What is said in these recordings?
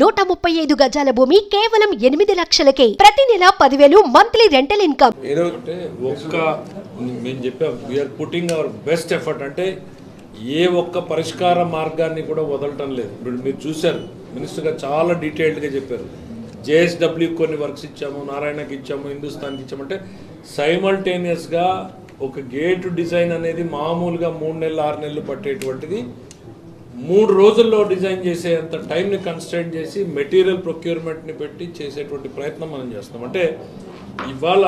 నూట ముప్పై ఐదు గజాల భూమి కేవలం ఎనిమిది లక్షలకే. ప్రతి నెల పదివేలు మంత్లీ రెంటల్ ఇన్కమ్. ఒక్క మేము చెప్పాం we're putting our best effort అంటే ఏ ఒక్క పరిష్కార మార్గాన్ని కూడా వదలటం లేదు. ఇప్పుడు మీరు చూశారు మినిస్టర్ గారు చాలా డీటెయిల్డ్గా చెప్పారు. జేఎస్డబ్ల్యూ కొన్ని వర్క్స్ ఇచ్చాము నారాయణకి ఇచ్చాము హిందుస్థాన్కి ఇచ్చామంటే సైమల్టేనియస్గా ఒక గేట్ డిజైన్ అనేది మామూలుగా మూడు నెలలు ఆరు నెలలు పట్టేటువంటిది మూడు రోజుల్లో డిజైన్ చేసే అంత టైంని కన్స్ట్రైన్ చేసి మెటీరియల్ ప్రొక్యూర్మెంట్ని పెట్టి చేసేటువంటి ప్రయత్నం మనం చేస్తున్నాం. అంటే ఇవాళ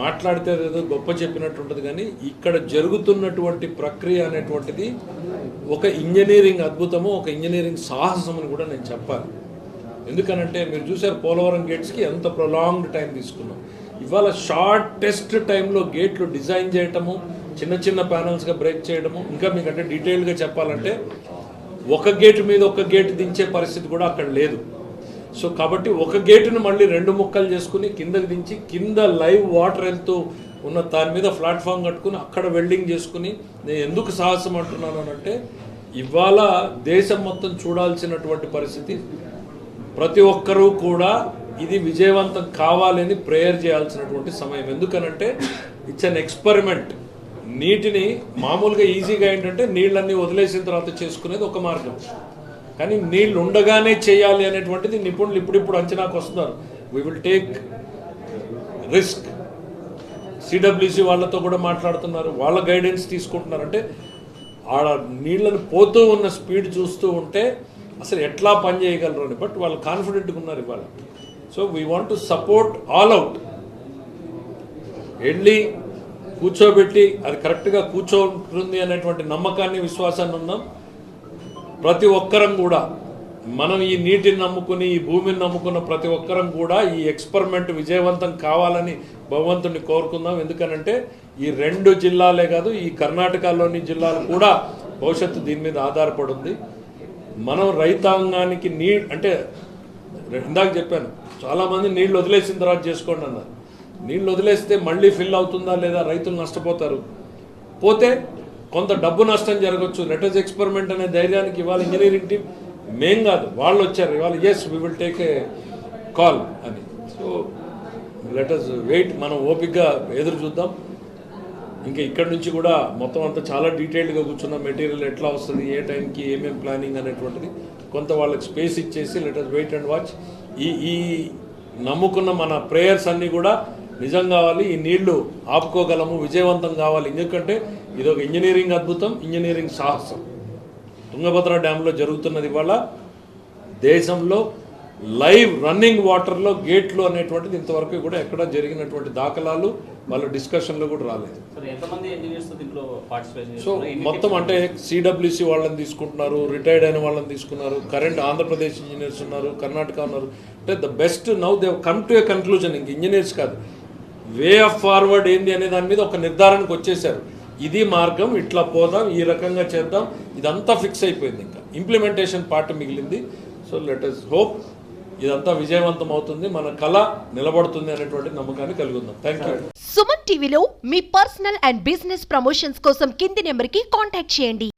మాట్లాడితే ఏదో గొప్ప చెప్పినట్టు ఉంటుంది కానీ ఇక్కడ జరుగుతున్నటువంటి ప్రక్రియ అనేటువంటిది ఒక ఇంజనీరింగ్ అద్భుతము ఒక ఇంజనీరింగ్ సాహసం అని కూడా నేను చెప్పాలి. ఎందుకనంటే మీరు చూసారు పోలవరం గేట్స్కి ఎంత ప్రొలాంగ్డ్ టైం తీసుకున్నాం. ఇవాళ షార్టెస్ట్ టైంలో గేట్లు డిజైన్ చేయటము చిన్న చిన్న ప్యానల్స్గా బ్రేక్ చేయడము. ఇంకా మీకంటే డీటెయిల్డ్గా చెప్పాలంటే ఒక గేటు మీద ఒక గేట్ దించే పరిస్థితి కూడా అక్కడ లేదు. సో కాబట్టి ఒక గేటును మళ్ళీ రెండు ముక్కలు చేసుకుని కిందకి దించి కింద లైవ్ వాటర్ వెళ్తూ ఉన్న దాని మీద ప్లాట్ఫామ్ కట్టుకుని అక్కడ వెల్డింగ్ చేసుకుని నేను ఎందుకు సాహసం అంటున్నాను అని అంటే ఇవాళ దేశం మొత్తం చూడాల్సినటువంటి పరిస్థితి ప్రతి ఒక్కరూ కూడా ఇది విజయవంతం కావాలని ప్రేయర్ చేయాల్సినటువంటి సమయం. ఎందుకనంటే ఇట్స్ అన్ ఎక్స్పెరిమెంట్ నీటిని మామూలుగా ఈజీగా ఏంటంటే నీళ్ళన్నీ వదిలేసిన తర్వాత చేసుకునేది ఒక మార్గం. కానీ నీళ్ళు ఉండగానే చేయాలి అనేటువంటిది నిపుణులు ఇప్పుడిప్పుడు అంచనాకు వస్తున్నారు. We will take risk CWC వాళ్ళతో కూడా మాట్లాడుతున్నారు. వాళ్ళ గైడెన్స్ తీసుకుంటున్నారు అంటే ఆడ నీళ్ళని పోతూ ఉన్న స్పీడ్ చూస్తూ ఉంటే అసలు ఎట్లా పని చేయగలరు అని. బట్ వాళ్ళు కాన్ఫిడెంట్గా ఉన్నారు ఇవాళ. So we want to support all out వెళ్ళి కూర్చోబెట్టి అది కరెక్ట్గా కూర్చోంటుంది అనేటువంటి నమ్మకాన్ని విశ్వాసాన్ని ఉన్నాం ప్రతి ఒక్కరం కూడా మనం ఈ నీటిని నమ్ముకుని ఈ భూమిని నమ్ముకున్న ప్రతి ఒక్కరం కూడా ఈ ఎక్స్పెరిమెంట్ విజయవంతం కావాలని భగవంతుని కోరుకుందాం. ఎందుకనంటే ఈ రెండు జిల్లాలే కాదు ఈ కర్ణాటకలోని జిల్లాలు కూడా భవిష్యత్తు దీని మీద ఆధారపడి మనం రైతాంగానికి నీ అంటే ఇందాక చెప్పాను చాలామంది నీళ్ళు వదిలేసిన తర్వాత చేసుకోండి అన్నారు. నీళ్ళు వదిలేస్తే మళ్ళీ ఫిల్ అవుతుందా లేదా? రైతులు నష్టపోతారు. పోతే కొంత డబ్బు నష్టం జరగచ్చు. లెటర్స్ ఎక్స్పెరిమెంట్ అనే ధైర్యానికి ఇవాళ ఇంజనీరింగ్ టీం మేం కాదు వాళ్ళు వచ్చారు. ఇవాళ yes we will take a call అని. సో లెటర్స్ వెయిట్ మనం ఓపిక్గా ఎదురు చూద్దాం. ఇంకా ఇక్కడ నుంచి కూడా మొత్తం అంతా చాలా డీటెయిల్డ్గా కూర్చున్న. మెటీరియల్ ఎట్లా వస్తుంది ఏ టైంకి ఏమేమి ప్లానింగ్ అనేటువంటిది. కొంత వాళ్ళకి స్పేస్ ఇచ్చేసి లెటర్స్ వెయిట్ అండ్ వాచ్ ఈ ఈ నమ్ముకున్న మన ప్రేయర్స్ అన్నీ కూడా నిజం కావాలి ఈ నీళ్ళు ఆపుకోగలము విజయవంతం కావాలి. ఎందుకంటే ఇది ఒక ఇంజనీరింగ్ అద్భుతం ఇంజనీరింగ్ సాహసం. తుంగభద్ర డ్యాంలో జరుగుతున్నది ఇవాళ దేశంలో లైవ్ రన్నింగ్ వాటర్లో గేట్లు అనేటువంటిది ఇంతవరకు కూడా ఎక్కడ జరిగినటువంటి దాఖలాలు వాళ్ళ డిస్కషన్లో కూడా రాలేదు. సో మొత్తం అంటే సిడబ్ల్యూసి వాళ్ళని తీసుకుంటున్నారు రిటైర్డ్ అయిన వాళ్ళని తీసుకున్నారు కరెంట్ ఆంధ్రప్రదేశ్ ఇంజనీర్స్ ఉన్నారు కర్ణాటక ఉన్నారు. అంటే the best now they come to a conclusion ఇంక ఇంజనీర్స్ కాదు. వే ఆఫ్ ఫార్వర్డ్ ఏంది అనే దాని మీద ఒక నిర్ధారణకు వచ్చేసారు ఇది మార్గం ఇట్లా పోదాం ఈ రకంగా చేద్దాం ఇదంతా ఫిక్స్ అయిపోయింది ఇంకా. ఇంప్లిమెంటేషన్ పార్ట్ మిగిలింది. సో లెట్ ఇస్ హోప్ ఇదంతా విజయవంతం అవుతుంది మన కళ నిలబడుతుంది అనేటువంటి నమ్మకాన్ని కలిగి ఉందాం. థ్యాంక్ యూ సుమన్ టీవీలో మీ పర్సనల్ అండ్ బిజినెస్ ప్రమోషన్స్ కోసం కింది నెంబర్కి కాంటాక్ట్ చేయండి.